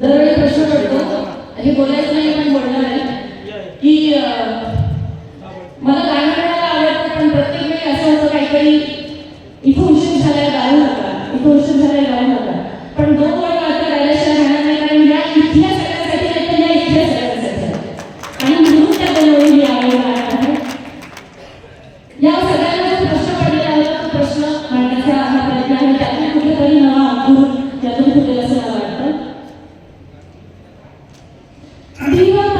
दरवेळी प्रश्न पडतो. हे बोलायचं नाही पण बोलणार आहे. की मला गाणं म्हणायला आवडतं पण प्रत्येक वेळी असं होतं काही काही इथं उशीर झालाय गाऊ नका. इथं उशीर झालाय ദൈവം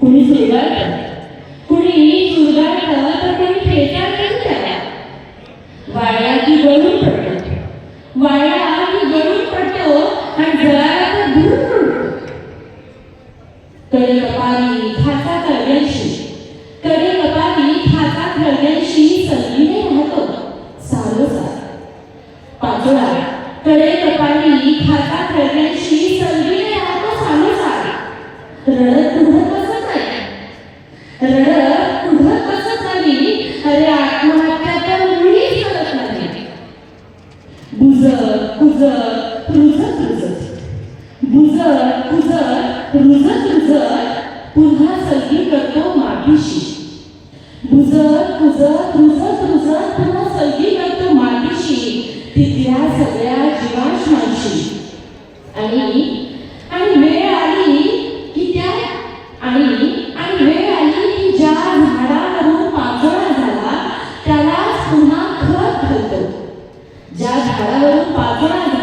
कुणी चुरगाळतं कुणी चुरगाळतं तर कोणी फेटा करून झाल्या वाया की गळून पडतो वाया की गळून पडतो आणि जळाला तर दूर पडतो कडे कपाली खासा कळव्यांशी कडे कपाली खासा कळव्यांशी संगीने राहतो सारोसा पाचोळा. कडे कपाली खासा कळव्यांशी संगीने राहतो सारोसा रडत रुजत रुजत बुजत कुजत रुजत रुजत पुन्हा सलगी करतो मातीशी बुजत कुजत रुजत रुजत पुन्हा सलगी करतो मातीशी तिथल्या सगळ्या जीवाश्मांशी आणि आणि वेळ आली की त्या आणि आणि वेळ आली की ज्या झाडावरून पाचोळा झाला त्याला पुन्हा खत घालतो ज्या झाडावरून पाचोळा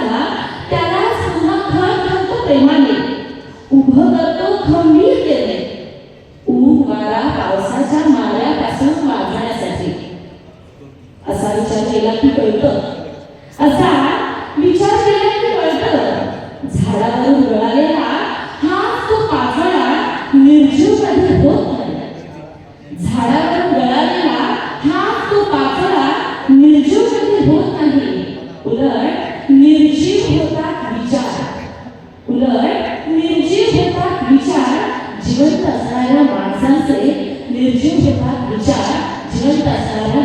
खंबीर करतो ऊन वारा पावसाच्या माऱ्यापासून वाचण्यासाठी असा विचार केला की कळत. असा विचार केला की कळतं. झाडावरून गळालेला हा तो पाचोळा निर्जीव कधी होत नाही. झाडावरून गळालेला हा तो पाचोळा निर्जीव कधी होत नाही उलट निर्जीव होतात विचार उलट निर्जीव होतात विचार जिवंत असणाऱ्या माणसांचे निर्जीव होतात विचार जिवंत असणाऱ्या